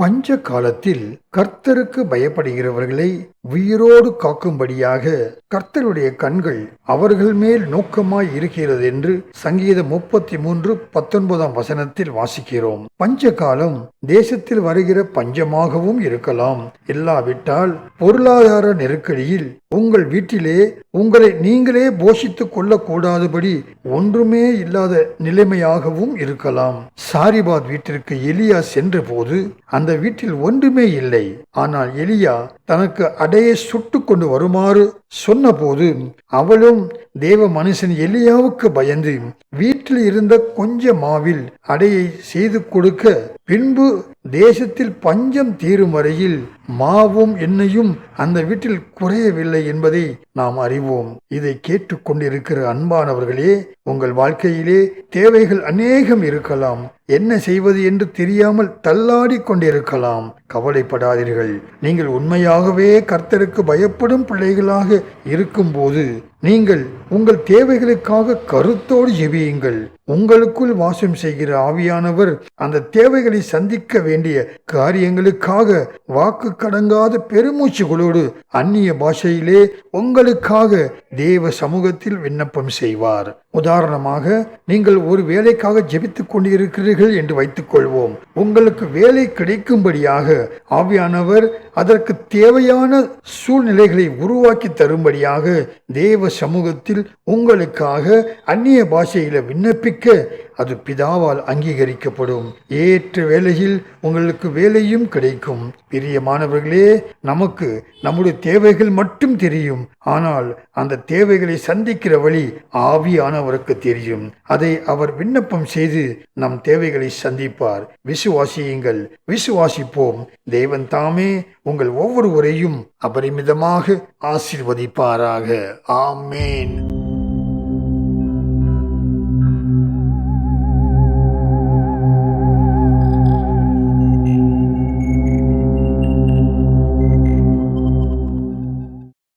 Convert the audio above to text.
பஞ்ச காலத்தில் கர்த்தருக்கு பயப்படுகிறவர்களை உயிரோடு காக்கும்படியாக கர்த்தருடைய கண்கள் அவர்கள் மேல் நோக்கமாய் இருக்கிறது என்று சங்கீதம் முப்பத்தி மூன்று பத்தொன்பதாம் வசனத்தில் வாசிக்கிறோம். பஞ்ச காலம் தேசத்தில் வருகிற பஞ்சமாகவும் இருக்கலாம். இல்லாவிட்டால் பொருளாதார நெருக்கடியில் உங்கள் வீட்டிலே உங்களை நீங்களே போஷித்துக் கொள்ளக்கூடாதபடி ஒன்றுமே இல்லாத நிலைமையாகவும் இருக்கலாம். சாரிபாத் வீட்டிற்கு எலியா சென்றபோது அந்த வீட்டில் ஒன்றுமே இல்லை. ஆனால் எலியா தனக்கு அடையை சுட்டு கொண்டு வருமாறு சொன்னபோது அவளும் தேவ மனுஷன் எலியாவுக்கு பயந்து வீட்டில் இருந்த கொஞ்ச மாவில் அடையை செய்து கொடுக்க பின்பு தேசத்தில் பஞ்சம் தீரும் வரையில் மாவும் எண்ணெயும் அந்த வீட்டில் குறையவில்லை என்பதை நாம் அறிவோம். இதை கேட்டுக்கொண்டிருக்கிற அன்பானவர்களே உங்கள் வாழ்க்கையிலே தேவைகள் அநேகம் இருக்கலாம். என்ன செய்வது என்று தெரியாமல் தள்ளாடி கொண்டிருக்கலாம். கவலைப்படாதீர்கள். நீங்கள் உண்மையாக ஆகவே கர்த்தருக்கு பயப்படும் பிள்ளைகளாக இருக்கும்போது நீங்கள் உங்கள் தேவைகளுக்காக கருத்தோடு ஜெபியுங்கள். உங்களுக்குள் வாசம் செய்கிற ஆவியானவர் அந்த தேவைகளை சந்திக்க வேண்டிய காரியங்களுக்காக வாக்கு கடங்காத பெருமூச்சுகளோடு அந்நிய பாஷையிலே உங்களுக்காக தேவ சமூகத்தில் விண்ணப்பம் செய்வார். உதாரணமாக நீங்கள் ஒரு வேலைக்காக ஜெபித்துக் கொண்டிருக்கிறீர்கள் என்று வைத்துக் கொள்வோம் உங்களுக்கு வேலை கிடைக்கும்படியாக ஆவியானவர் அதற்கு தேவையான சூழ்நிலைகளை உருவாக்கி தரும்படியாக தேவ சமூகத்தில் உங்களுக்காக அந்நிய பாஷையில் விண்ணப்பிக்க அது பிதாவால் அங்கீகரிக்கப்படும். ஏற்ற வேலையில் உங்களுக்கு வேலையும் கிடைக்கும். பிரியமானவர்களே நமக்கு நம்முடைய தேவைகள் மட்டும் தெரியும். ஆனால் அந்த தேவைகளை சந்திக்கிற வழி ஆவியானவருக்கு தெரியும். அதை அவர் விண்ணப்பம் செய்து நம் தேவைகளை சந்திப்பார். விசுவாசியுங்கள். விசுவாசிப்போம். தேவன் தாமே உங்கள் ஒவ்வொருவரையும் அபரிமிதமாக ஆசிர்வதிப்பாராக. ஆமேன்.